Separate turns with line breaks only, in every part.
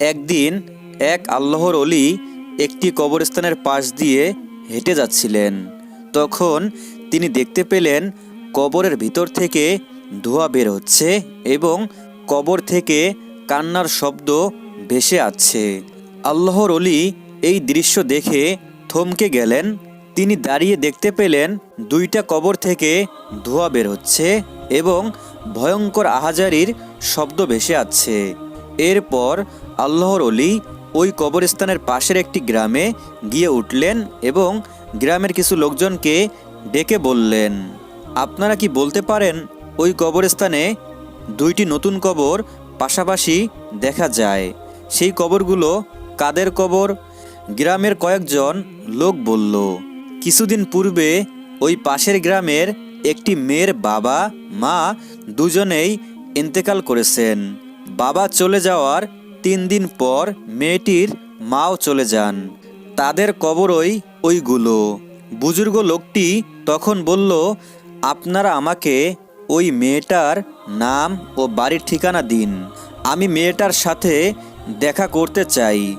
একদিন এক আল্লাহর অলি একটি কবরস্থানের পাশ দিয়ে হেঁটে যাচ্ছিলেন। তখন তিনি দেখতে পেলেন কবরের ভিতর থেকে ধোঁয়া বের হচ্ছে এবং কবর থেকে কান্নার শব্দ ভেসে আসছে। আল্লাহর অলি এই দৃশ্য দেখে থমকে গেলেন। তিনি দাঁড়িয়ে দেখতে পেলেন দুইটা কবর থেকে ধোঁয়া বের হচ্ছে এবং ভয়ঙ্কর আহাজারির শব্দ ভেসে আসছে। এরপর আল্লাহর অলি ওই কবরস্থানের পাশের একটি গ্রামে গিয়ে উঠলেন এবং গ্রামের কিছু লোকজনকে ডেকে বললেন, আপনারা কি বলতে পারেন ওই কবরস্থানে দুইটি নতুন কবর পাশাপাশি দেখা যায়? সেই কবরগুলো কাদের কবর? গ্রামের কয়েকজন লোক বলল, কিছুদিন পূর্বে ওই পাশের গ্রামের একটি মেয়ের বাবা, মা দুজনেই ইন্তেকাল করেছেন। বাবা চলে যাওয়ার তিন দিন পর মেয়েটির মাও চলে যান। তাদের কবরই ওইগুলো। বুজুর্গ লোকটি তখন বলল, আপনারা আমাকে ওই মেয়েটার নাম ও বাড়ির ঠিকানা দিন। আমি মেয়েটার সাথে দেখা করতে চাই।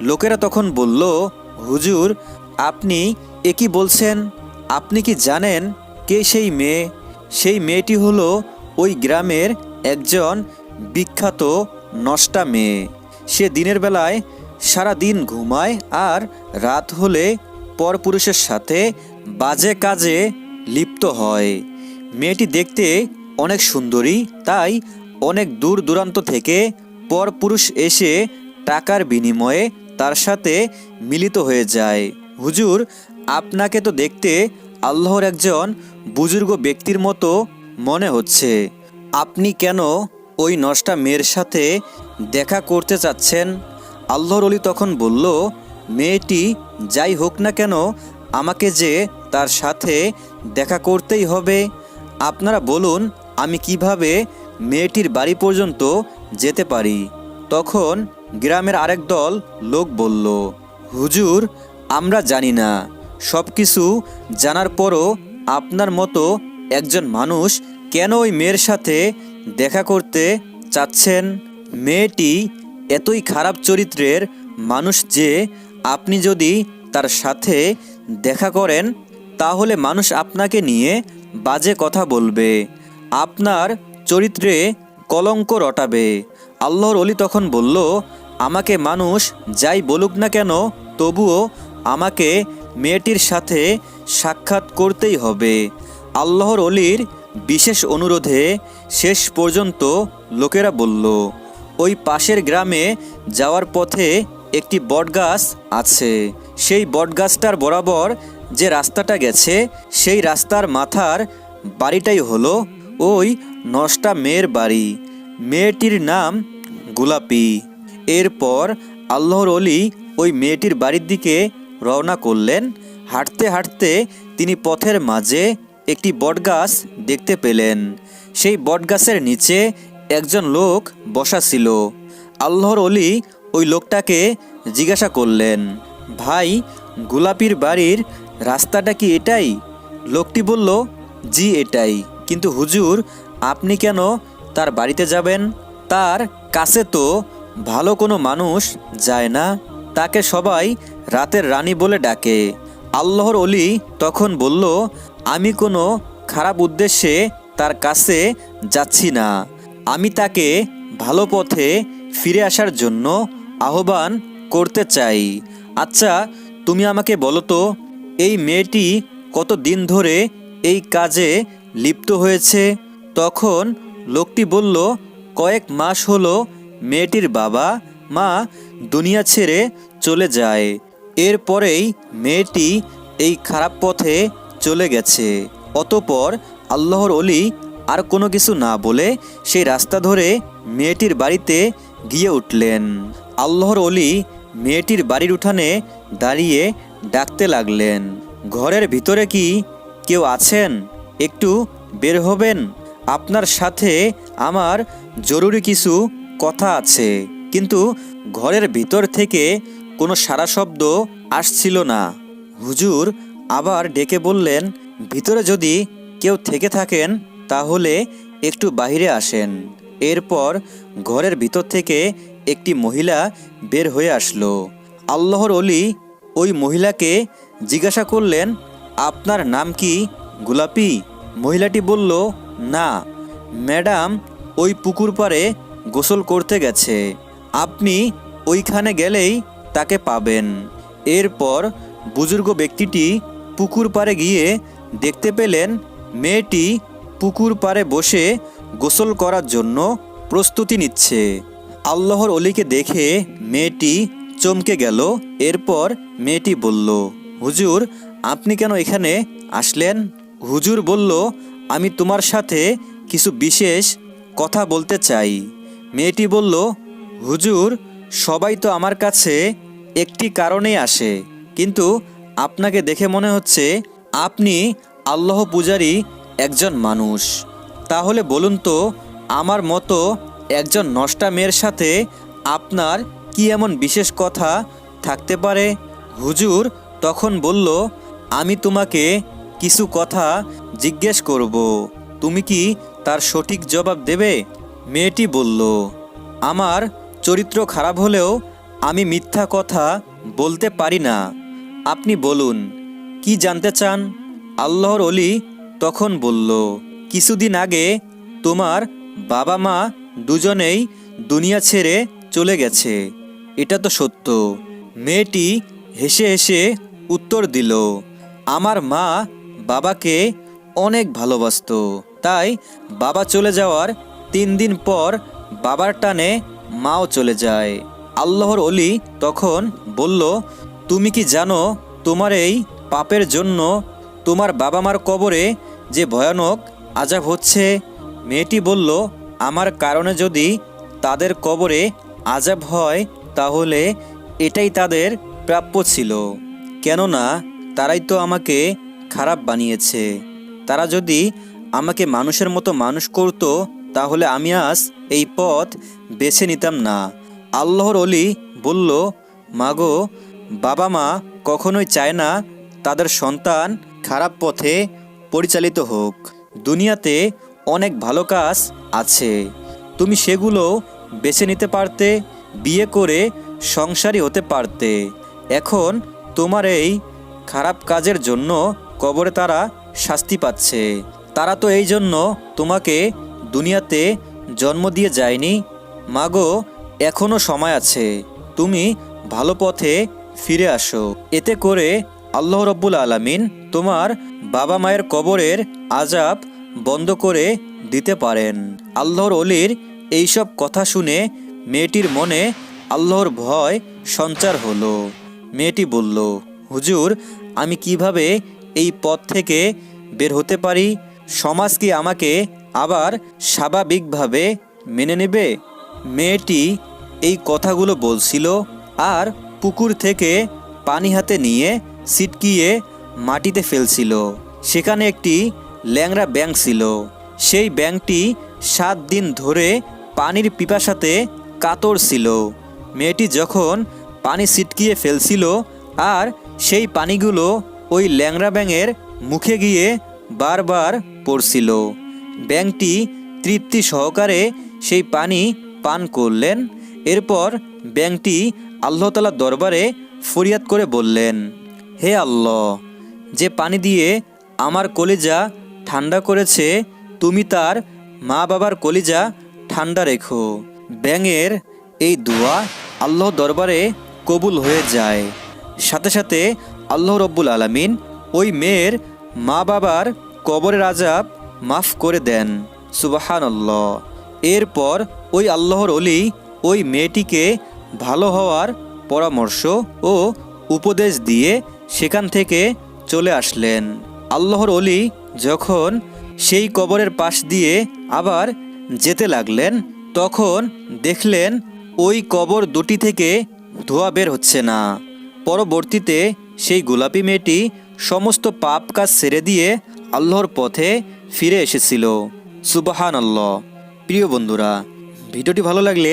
লোকেরা তখন বলল, হুজুর, আপনি এ কি বলছেন? আপনি কি জানেন কে সেই মেয়ে? সেই মেয়েটি হলো ওই গ্রামের একজন বিখ্যাত নষ্টা মেয়ে। সে দিনের বেলায় সারা দিন ঘুমায় আর রাত হলে পরপুরুষের সাথে বাজে কাজে লিপ্ত হয়। মেয়েটি দেখতে অনেক সুন্দরী, তাই অনেক দূর দূরান্ত থেকে পরপুরুষ এসে টাকার বিনিময়ে তার সাথে মিলিত হয়ে যায়। হুজুর, আপনাকে তো দেখতে আল্লাহর একজন বুজুর্গ ব্যক্তির মতো মনে হচ্ছে। আপনি কেন ওই নষ্টা মেয়ের সাথে দেখা করতে চাচ্ছেন। আল্লাহর অলি তখন বলল, মেয়েটি যাই হোক না কেন, আমাকে যে তার সাথে দেখা করতেই হবে। আপনারা বলুন, আমি কীভাবে মেয়েটির বাড়ি পর্যন্ত যেতে পারি? তখন গ্রামের আরেক দল লোক বলল, হুজুর, আমরা জানি না। সব কিছু জানার পরও আপনার মতো একজন মানুষ কেন ওই মেয়ের সাথে দেখা করতে চাচ্ছেন মেয়েটি এতই খারাপ চরিত্রের মানুষ যে আপনি যদি তার সাথে দেখা করেন, তাহলে মানুষ আপনাকে নিয়ে বাজে কথা বলবে। আপনার চরিত্রে কলঙ্ক রটাবে। আল্লাহর অলি তখন বলল, আমাকে মানুষ যাই বলুক না কেন, তবুও আমাকে মেয়েটির সাথে সাক্ষাৎ করতেই হবে। আল্লাহর অলির বিশেষ অনুরোধে শেষ পর্যন্ত লোকেরা বলল, ওই পাশের গ্রামে যাওয়ার পথে একটি বটগাছ আছে। সেই বটগাছটার বরাবর যে রাস্তাটা গেছে, সেই রাস্তার মাথার বাড়িটাই হলো ওই নষ্টা মেয়ের বাড়ি। মেয়েটির নাম গোলাপি। এরপর আল্লাহর অলি ওই মেয়েটির বাড়ির দিকে রওনা করলেন। হাঁটতে হাঁটতে তিনি পথের মাঝে একটি বটগাছ দেখতে পেলেন। সেই বটগাছের নিচে একজন লোক বসা ছিল। আল্লাহর অলি ওই লোকটাকে জিজ্ঞাসা করলেন, ভাই, গোলাপির বাড়ির রাস্তাটা কি এটাই? লোকটি বলল, জি, এটাই। কিন্তু হুজুর, আপনি কেন তার বাড়িতে যাবেন? তার কাছে তো ভালো কোনো মানুষ যায় না। তাকে সবাই রাতের রানী বলে ডাকে। আল্লাহর অলি তখন বলল আমি কোনো খারাপ উদ্দেশ্যে তার কাছে যাচ্ছি না। আমি তাকে ভালো পথে ফিরে আসার জন্য আহ্বান করতে চাই। আচ্ছা তুমি আমাকে বলো তো, এই মেয়েটি কত দিন ধরে এই কাজে লিপ্ত হয়েছে? তখন লোকটি বলল, কয়েক মাস হলো মেয়েটির বাবা, মা দুনিয়া ছেড়ে চলে যায়। এরপরেই মেয়েটি এই খারাপ পথে চলে গেছে। অতপর আল্লাহর অলি আর কোনো কিছু না বলে সেই রাস্তা ধরে মেয়েটির বাড়িতে গিয়ে উঠলেন। আল্লাহর অলি মেয়েটির বাড়ির উঠানে দাঁড়িয়ে ডাকতে লাগলেন, ঘরের ভিতরে কি কেউ আছেন? একটু বের হবেন? আপনার সাথে আমার জরুরি কিছু কথা আছে। কিন্তু ঘরের ভিতর থেকে কোনো সারা শব্দ আসছিল না। হুজুর আবার ডেকে বললেন, ভিতরে যদি কেউ থেকে থাকেন, তাহলে একটু বাইরে আসেন। এরপর ঘরের ভিতর থেকে একটি মহিলা বের হয়ে আসলো। আল্লাহর অলি ওই মহিলাকে জিজ্ঞাসা করলেন, আপনার নাম কি? গোলাপি মহিলাটি বলল, না, ম্যাডাম ওই পুকুর পাড়ে গোসল করতে গেছে। আপনি ওইখানে গেলেই তাকে পাবেন। এরপর বুজুর্গ ব্যক্তিটি পুকুর পাড়ে গিয়ে দেখতে পেলেন মেয়েটি পুকুর পাড়ে বসে গোসল করার জন্য প্রস্তুতি নিচ্ছে। আল্লাহর অলিকে দেখে মেয়েটি চমকে গেল। এরপর মেয়েটি বলল, হুজুর, আপনি কেন এখানে আসলেন? হুজুর বলল, আমি তোমার সাথে কিছু বিশেষ কথা বলতে চাই। মেয়েটি বলল, হুজুর, সবাই তো আমার কাছে একটি কারণেই আসে। কিন্তু আপনাকে দেখে মনে হচ্ছে আপনি আল্লাহ পূজারী একজন মানুষ। তাহলে বলুন তো, আমার মতো একজন নষ্টা মেয়ের সাথে আপনার কি এমন বিশেষ কথা থাকতে পারে? হুজুর তখন বলল, আমি তোমাকে কিছু কথা জিজ্ঞেস করব। তুমি কি তার সঠিক জবাব দেবে? মেয়েটি বলল, আমার চরিত্র খারাপ হলেও আমি মিথ্যা কথা বলতে পারি না। আপনি বলুন, কি জানতে চান? আল্লাহর অলি তখন বলল, কিছুদিন আগে তোমার বাবা মা দুজনেই দুনিয়া ছেড়ে চলে গেছে। এটা তো সত্য। মেয়েটি হেসে হেসে উত্তর দিল, আমার মা বাবাকে অনেক ভালোবাসতো, তাই বাবা চলে যাওয়ার তিন দিন পর বাবার টানে মাও চলে যায়। আল্লাহর অলি তখন বলল তুমি কি জানো তোমার এই পাপের জন্য তোমার বাবা মার কবরে যে ভয়ানক আজাব হচ্ছে? মেয়েটি বলল, আমার কারণে যদি তাদের কবরে আজাব হয়, তাহলে এটাই তাদের প্রাপ্য ছিল। কেননা তারাই তো আমাকে খারাপ বানিয়েছে। তারা যদি আমাকে মানুষের মতো মানুষ করত, তাহলে আমি আজ এই পথ বেছে নিতাম না। আল্লাহর অলি বলল, মাগো বাবা মা কখনোই চায় না তাদের সন্তান খারাপ পথে পরিচালিত হোক। দুনিয়াতে অনেক ভালো কাজ আছে। তুমি সেগুলো বেছে নিতে পারতে, বিয়ে করে সংসারী হতে পারতে। এখন তোমার এই খারাপ কাজের জন্য কবরে তারা শাস্তি পাচ্ছে। তারা তো এই জন্য তোমাকে দুনিয়াতে জন্ম দিয়ে যায়নি। মাগো, এখনও সময় আছে। তুমি ভালো পথে ফিরে আসো। এতে করে আল্লাহ রব্বুল আলামিন তোমার বাবা মায়ের কবরের আজাব বন্ধ করে দিতে পারেন। আল্লাহর অলির এইসব কথা শুনে মেয়েটির মনে আল্লাহর ভয় সঞ্চার হলো। মেয়েটি বলল, হুজুর, আমি কীভাবে এই পথ থেকে বের হতে পারি? সমাজ কি আমাকে আবার স্বাভাবিকভাবে মেনে নেবে? মেয়েটি এই কথাগুলো বলছিল আর পুকুর থেকে পানি হাতে নিয়ে সিটকিয়ে মাটিতে ফেলছিল। সেখানে একটি ল্যাংড়া ব্যাঙ ছিল। সেই ব্যাঙটি সাত দিন ধরে পানির পিপাসাতে কাতর ছিল। মেয়েটি যখন পানি ছিটকিয়ে ফেলছিল আর সেই পানিগুলো ওই ল্যাংরা ব্যাঙের মুখে গিয়ে বারবার পড়ছিল, ব্যাঙটি তৃপ্তি সহকারে সেই পানি পান করলেন। এরপর ব্যাঙটি আল্লাহ তালার দরবারে ফরিয়াদ করে বললেন, হে আল্লাহ, যে পানি দিয়ে আমার কলিজা ঠান্ডা করেছে, তুমি তার মা বাবার কলিজা ঠান্ডা রেখো। ব্যাঙের এই দোয়া আল্লাহ দরবারে কবুল হয়ে যায়। সাথে সাথে আল্লাহ রব্বুল আলামিন ওই মেয়ের মা বাবার কবরের আজাব মাফ করে দেন। সুবাহান আল্লাহ এরপর ওই আল্লাহর অলি ওই মেয়েটিকে ভালো হওয়ার পরামর্শ ও উপদেশ দিয়ে সেখান থেকে চলে আসলেন। আল্লাহর অলি যখন সেই কবরের পাশ দিয়ে আবার যেতে লাগলেন, তখন দেখলেন ওই কবর দুটি থেকে ধোয়া বের হচ্ছে না। পরবর্তীতে সেই গোলাপি মেয়েটি সমস্ত পাপ কাজ ছেড়ে দিয়ে আল্লাহর পথে ফিরে এসেছিল। সুবাহান আল্লাহ প্রিয় বন্ধুরা, ভিডিওটি ভালো লাগলে